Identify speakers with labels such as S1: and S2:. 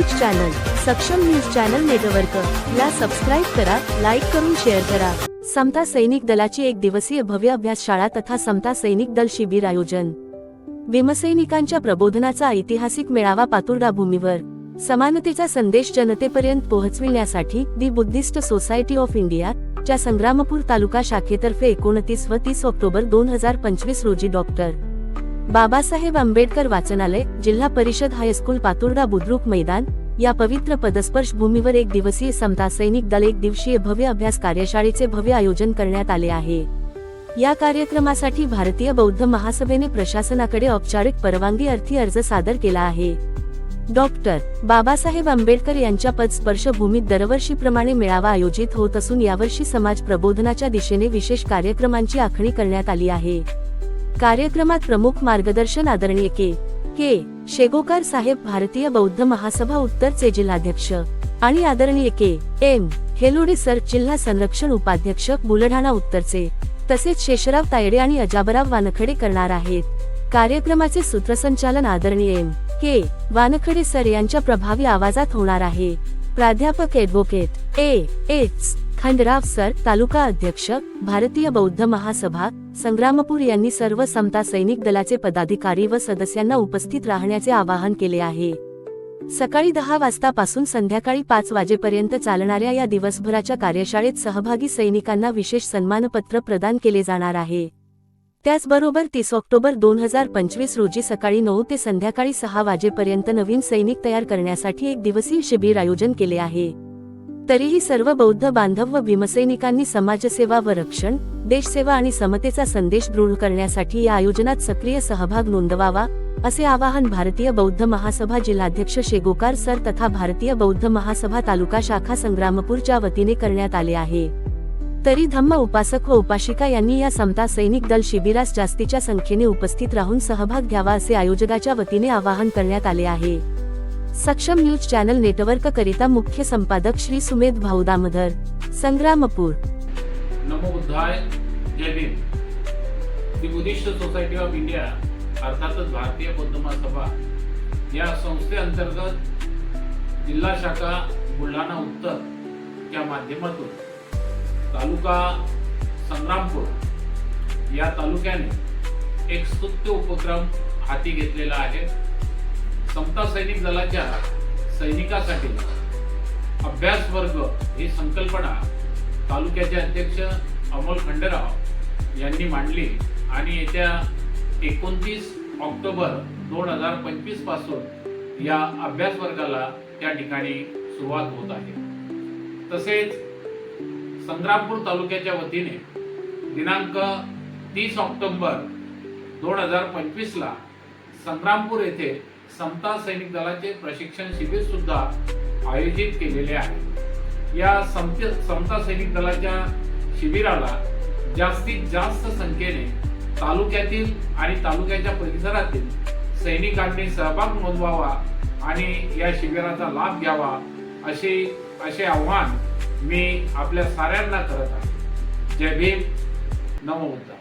S1: News channel Saksham news channel network. ला subscribe करा like करून शेअर करा. समता सैनिक दलाची एक दिवसीय भव्य अभ्यास शाळा तथा समता सैनिक दल शिबिर आयोजन. भीमसैनिकांच्या प्रबोधनाचा ऐतिहासिक मेळावा पातुर्डा भूमीवर. समानतेचा संदेश जनतेपर्यंत पोहोचविण्यासाठी the Buddhist society of India च्या संग्रामपूर तालुका शाखेतर्फे एकोणतीस व तीस ऑक्टोबर दोन हजार पंचवीस रोजी डॉक्टर बाबासाहेब आंबेडकर वाचनालय जिल्हा परिषद हायस्कूल पातुर्डा बुद्रुक मैदान या पवित्र पदस्पर्श भूमीवर एक दिवसीय समता सैनिक दल एक दिवसीय भव्य अभ्यास कार्यशाळेचे भव्य आयोजन करण्यात आले आहे. या कार्यक्रमासाठी भारतीय बौद्ध महासभेने प्रशासनाकडे औपचारिक परवानगी अर्थी अर्ज सादर केला आहे. डॉक्टर बाबासाहेब आंबेडकर यांच्या पदस्पर्श भूमीत दरवर्षीप्रमाणे मेळावा आयोजित होत असून यावर्षी समाज प्रबोधनाच्या दिशेने विशेष कार्यक्रमांची आखणी करण्यात आली आहे. कार्यक्रमात प्रमुख मार्गदर्शन आदरणीय के. के. शेगोकार साहेब भारतीय बौद्ध महासभा उत्तरचे जिल्हाध्यक्ष आणि आदरणीय के. एम. हेलोडे सर जिल्हा संरक्षण उपाध्यक्ष बुलढाणा उत्तरचे तसेच शेषराव तायडे आणि अजाबराव वानखडे करणार आहेत. कार्यक्रमाचे सूत्रसंचालन आदरणीय एम. के. वानखडे सर यांच्या प्रभावी आवाजात होणार आहे. प्राध्यापक advocate A. H. Khandrao sir taluka अध्यक्ष भारतीय बौद्ध महासभा संग्रामपूर यांनी सर्व समता सैनिक दलाचे पदाधिकारी व सदस्यांना उपस्थित राहण्याचे आवाहन केले आहे. सकाळी दहा वाजतापासून संध्याकाळी पाच वाजेपर्यंत चालणाऱ्या या दिवसभराच्या कार्यशाळेत सहभागी सैनिकांना विशेष सन्मानपत्र प्रदान केले जाणार आहे. त्याचबरोबर तीस ऑक्टोबर दोन हजार पंचवीस रोजी सकाळी नऊ ते संध्याकाळी सहा वाजेपर्यंत नवीन सैनिक तयार करण्यासाठी एक दिवसीय शिबिर आयोजन केले आहे. तरीही सर्व बौद्ध बांधव व भीमसैनिकांनी समाजसेवा व रक्षण देशसेवा आणि समतेचा संदेश दृढ करण्यासाठी या आयोजनात सक्रिय सहभाग नोंदवावा असे आवाहन भारतीय बौद्ध महासभा जिल्हाध्यक्ष शेगोकार सर तथा भारतीय बौद्ध महासभा तालुका शाखा संग्रामपूरच्या वतीने करण्यात आले आहे. तरी धम्म उपासक व उपासिका यांनी या समता सैनिक दल शिबिरास जास्तीच्या संख्येने उपस्थित राहून सहभाग घ्यावा असे आयोजकाच्या वतीने आवाहन करण्यात आले आहे. सक्षम न्यूज चॅनल नेटवर्क करिता मुख्य संपादक श्री सुमेध भाऊ दामधर संग्रामपूर.
S2: नमो बुद्धाय जय Bhim. The Buddhist society of India अर्थातच भारतीय बौद्ध महासभा या संस्थेअंतर्गत जिल्हा शाखा बुलढाणा उत्तर या माध्यमातून तालुका संग्रामपूर या तालुक्याने एक स्तुत्य उपक्रम हाती घेतलेला आहे. समता सैनिक दलाच्या सैनिकासाठी अभ्यास वर्ग ही संकल्पना तालुक्याचे अध्यक्ष अमोल खंडेराव यांनी मांडली आणि येत्या एकोणतीस ऑक्टोबर दोन हजार पंचवीसपासून या अभ्यास वर्गाला त्या ठिकाणी सुरुवात होत आहे. तसेच संग्रामपूर तालुक्याच्या वतीने दिनांक तीस ऑक्टोबर दोन हजार पंचवीसला संग्रामपूर येथे समता सैनिक दलाचे प्रशिक्षण शिबिर सुद्धा आयोजित केलेले आहे. या समते समता सैनिक दलाच्या शिबिराला जास्तीत जास्त संख्येने तालुक्यातील आणि तालुक्याच्या परिसरातील सैनिकांनी सहभाग नोंदवावा आणि या शिबिराचा लाभ घ्यावा असे असे आव्हान मी आपल्या साऱ्यांना करत आहे. जय भीम. नमो बुद्धा